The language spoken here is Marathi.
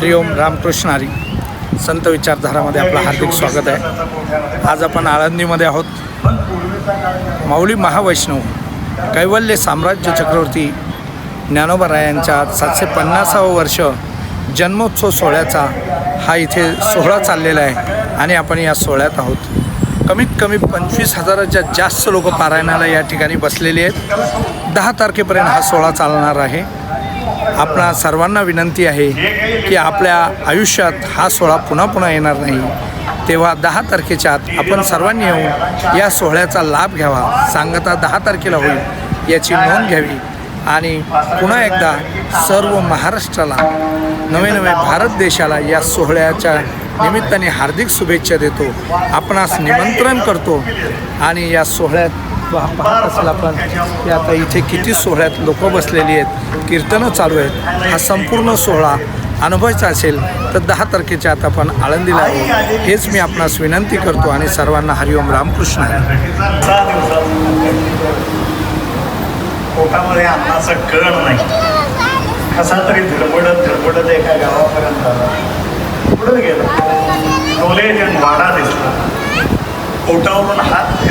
हरिओम रामकृष्ण हरी. संत विचारधारामध्ये आपलं हार्दिक स्वागत आहे. आज आपण आळंदीमध्ये आहोत. माऊली महावैष्णव कैवल्य साम्राज्य चक्रवर्ती ज्ञानोबा रायांच्या सातशे पन्नासावं वर्ष जन्मोत्सव सोहळ्याचा हा इथे सोहळा चाललेला आहे आणि आपण या सोहळ्यात आहोत. कमीत कमी पंचवीस हजाराच्या जास्त लोक पारायणाला या ठिकाणी बसलेले आहेत. दहा तारखेपर्यंत हा सोहळा चालणार आहे. आपणा सर्वांना विनंती आहे की आपल्या आयुष्यात हा सोहळा पुन्हा पुन्हा येणार नाही. तेव्हा दहा तारखेच्या आत आपण सर्वांनी येऊन या सोहळ्याचा लाभ घ्यावा. सांगता दहा तारखेला होईल याची नोंद घ्यावी. आणि पुन्हा एकदा सर्व महाराष्ट्राला नवे नवे भारत देशाला या सोहळ्याच्या निमित्ताने हार्दिक शुभेच्छा देतो. आपणास निमंत्रण करतो. आणि या सोहळ्यात पाहत असेल आपण की आता इथे किती सोहळ्यात लोक बसलेली आहेत कीर्तनं चालू आहेत. हा संपूर्ण सोहळा अनुभवायचा असेल तर दहा तारखेच्या आता आपण आळंदीला आहोत. हेच मी आपणास विनंती करतो आणि सर्वांना हरिओम रामकृष्ण हरी पोटामध्ये अन्नाचा कण नाही. कसा तरी धडपडत धडपडत एका गावापर्यंत आला. पुढे गेलो? डोले वाडा दिसला. पोटावरून हात